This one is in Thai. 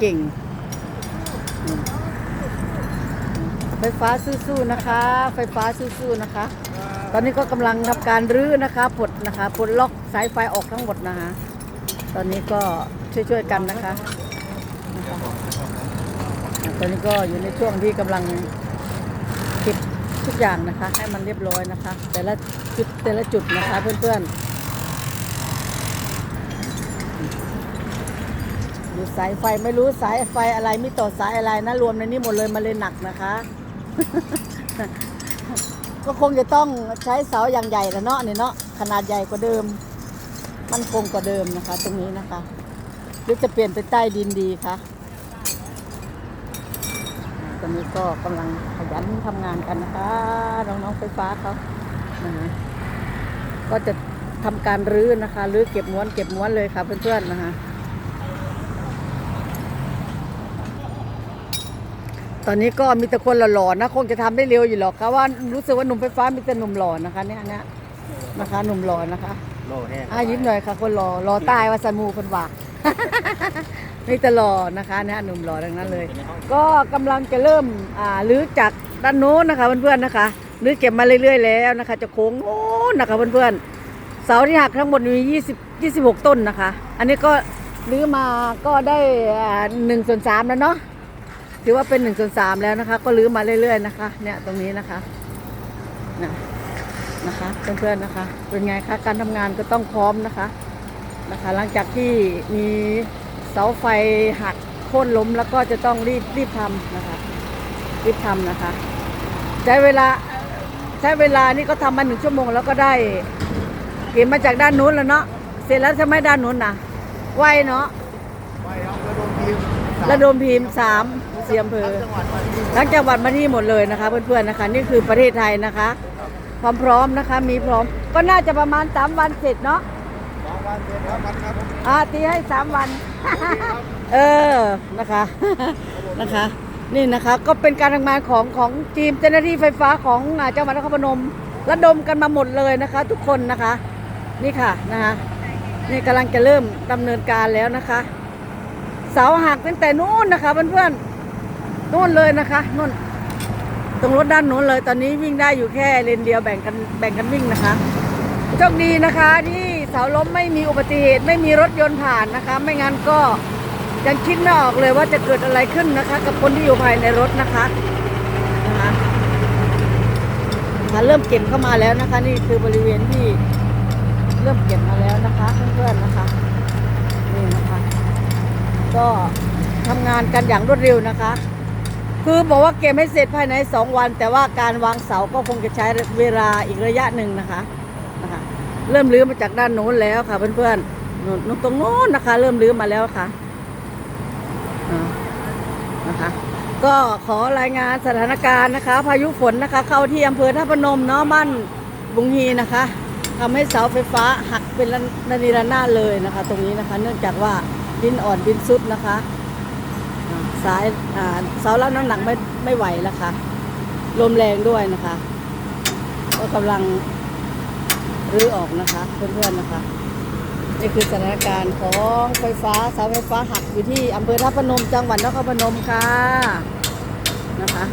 เก่ง ไฟฟ้าสู้ๆนะคะ ไฟฟ้าสู้ๆนะคะ ตอนนี้ก็กำลังทำการรื้อนะคะปลดนะคะปลดล็อกสายไฟออกทั้งหมดนะคะตอนนี้ก็ช่วยๆกันนะคะนะคะตอนนี้ก็อยู่ในช่วงที่กำลังเก็บทุกอย่างนะคะ ให้มันเรียบร้อยนะคะ แต่ละจุดแต่ละจุดนะคะเพื่อนๆ ดูสายไฟไม่รู้สายไฟอะไรไม่ต่อสายอะไรนะรวมในนี้หมดเลยมาเลยหนักนะคะ ก็คงจะต้องใช้เสาอย่างใหญ่ละเนาะนี่เนาะขนาดใหญ่กว่าเดิม มันคงกว่าเดิมนะคะ ตรงนี้นะคะหรือจะเปลี่ยนไปใต้ดินดีคะอ่าตอนนี้ก็กำลังขยันทำงานกันนะคะน้องๆไฟฟ้าเขานะคะก็จะทำการรื้อนะคะรื้อเก็บม้วนเก็บม้วนเลยค่ะเพื่อนๆนะคะ ตอนนี้ก็มีแต่คนหล่อๆนะคงจะทำได้เร็วอยู่หรอกค่ะว่ารู้สึกว่าหนุ่มไฟฟ้ามีแต่หนุ่มหล่อนะคะเนี่ยเนี่ยนะคะหนุ่มหล่อนะคะโลแห้งอ่ายิ้มหน่อยค่ะ คนหล่อหล่อตายว่าสันมูคนว่ามีแต่หล่อนะคะเนี่ยหนุ่มหล่อดังนั้นเลย ก็กำลังจะเริ่มอ่ารื้อจากด้านโน้นนะคะเพื่อนๆนะคะรื้อเก็บมาเรื่อยๆแล้วนะคะ จะโค้งโน้นนะคะเพื่อนๆเสาที่หักทั้งหมดมี 20 26 ต้นนะคะ อันนี้ก็รื้อมาก็ได้หนึ่งส่วนสามแล้วเนาะ ถือว่าเป็นหนึ่งส่วนสามแล้วนะคะ ก็รื้อมาเรื่อยๆนะคะ เนี่ยตรงนี้นะคะนะนะคะเพื่อนๆนะคะ เป็นไงคะการทำงานก็ต้องพร้อมนะคะนะคะ หลังจากที่มีเสาไฟหักโค่นล้มแล้วก็จะต้องรีบรีบทำนะคะ รีบทำนะคะ ใช้เวลาใช้เวลานี่ก็ทำมาหนึ่งชั่วโมงแล้วก็ได้เก็บมาจากด้านนู้นแล้วเนาะเสร็จแล้วทำไมด้านนู้นนะไวเนาะไปเอากระโดดพิมพ์ระดมพิมพ์สามเสียมเพอทั้งจังหวัดมาที่ทั้งจังหวัดมานี่หมดเลยนะคะ เพื่อนๆนะคะ นี่คือประเทศไทยนะคะความพร้อมนะคะ มีพร้อม ก็น่าจะประมาณสามวันเสร็จเนาะสองวันเสร็จครับวันครับอาตีให้สามวัน เออนะคะนะคะ นี่นะคะก็เป็นการทำงานของของทีมเจ้าหน้าที่ไฟฟ้าของอ่าจังหวัดนครพนมระดมกันมาหมดเลยนะคะ ทุกคนนะคะ นี่ค่ะนะคะนี่กำลังจะเริ่มดำเนินการแล้วนะคะ เสาหักตั้งแต่นู้นนะคะเพื่อนๆ นู้นเลยนะคะนู่นตรงรถด้านนู้นเลย ตอนนี้วิ่งได้อยู่แค่เลนเดียวแบ่งกันแบ่งกันวิ่งนะคะโชคดีนะคะ ที่เสาล้มไม่มีอุบัติเหตุไม่มีรถยนต์ผ่านนะคะ ไม่งั้นก็ยังคิดไม่ออกเลยว่าจะเกิดอะไรขึ้นนะคะ กับคนที่อยู่ภายในรถนะคะนะคะนะคะเริ่มเก็บเข้ามาแล้วนะคะ นี่คือบริเวณที่เริ่มเก็บมาแล้วนะคะเพื่อนๆนะคะนี่นะคะ ก็ทำงานกันอย่างรวดเร็วนะคะ คือบอกว่าเก็บให้เสร็จภายใน 2 วัน แต่ว่าการวางเสาก็คงจะใช้เวลาอีกระยะหนึ่งนะคะนะคะ เริ่มลื้อมาจากด้านโน้นแล้วค่ะ เพื่อนๆนู่นนู่นตรงโน้นนะคะ เริ่มลื้อมาแล้วค่ะอ่านะคะ ก็ขอรายงานสถานการณ์นะคะ พายุฝนนะคะ เข้าที่อำเภอท่าพนมเนาะบ้านบุงฮีนะคะทำให้เสาไฟฟ้าหักเป็นระนีระนาดเลยนะคะ ตรงนี้นะคะ เนื่องจากว่าดินอ่อนดินซุดนะคะ สายอ่าเสารับน้ำหนักไม่ไม่ไหวแล้วค่ะลมแรงด้วยนะคะ ก็กำลังรื้อออกนะคะ เพื่อนๆนะคะนี่คือสถานการณ์ของไฟฟ้าเสาไฟฟ้าหักอยู่ที่อำเภอท่าพนมจังหวัดนครพนมค่ะนะคะ